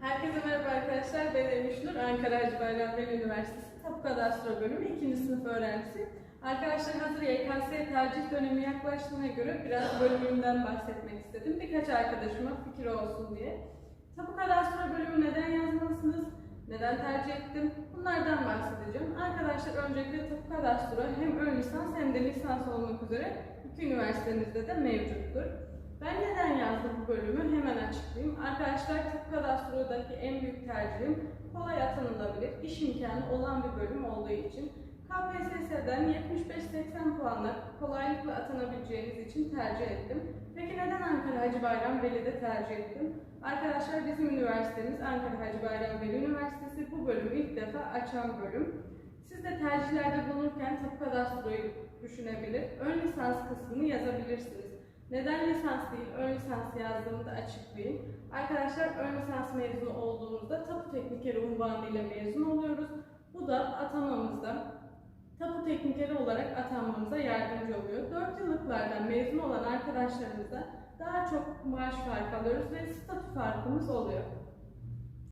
Herkese merhaba arkadaşlar. Ben Emiş Nur, Ankara Hacı Bayram Veli Üniversitesi Tapu Kadastro Bölümü 2. sınıf öğrencisi. Arkadaşlar hazır YKS tercih dönemi yaklaştığına göre biraz bölümümden bahsetmek istedim. Birkaç arkadaşıma fikir olsun diye. Tapu Kadastro Bölümü neden yazmalısınız? Neden tercih ettim? Bunlardan bahsedeceğim. Arkadaşlar öncelikle Tapu Kadastro hem ön lisans hem de lisans olmak üzere iki üniversitemizde de mevcuttur. Ben neden yazdım bu bölümü hemen. Arkadaşlar tıp kadastrodaki en büyük tercihim kolay atanılabilir, iş imkanı olan bir bölüm olduğu için KPSS'den 75-80 puanla kolaylıkla atanabileceğiniz için tercih ettim. Peki neden Ankara Hacı Bayram Veli'de tercih ettim? Arkadaşlar bizim üniversitemiz Ankara Hacı Bayram Veli Üniversitesi bu bölümü ilk defa açan bölüm. Siz de tercihlerde bulunurken tıp kadastroyu düşünebilir, ön lisans kısmını yazabilirsiniz. Neden lisans değil, ön lisans yazdığımı da açıklayayım. Arkadaşlar ön lisans mezunu olduğumuzda tapu teknikeri unvanı ile mezun oluyoruz. Bu da atanmamızda tapu teknikeri olarak atanmamıza yardımcı oluyor. 4 yıllıklardan mezun olan arkadaşlarımızda daha çok maaş farkı alıyoruz ve statü farkımız oluyor.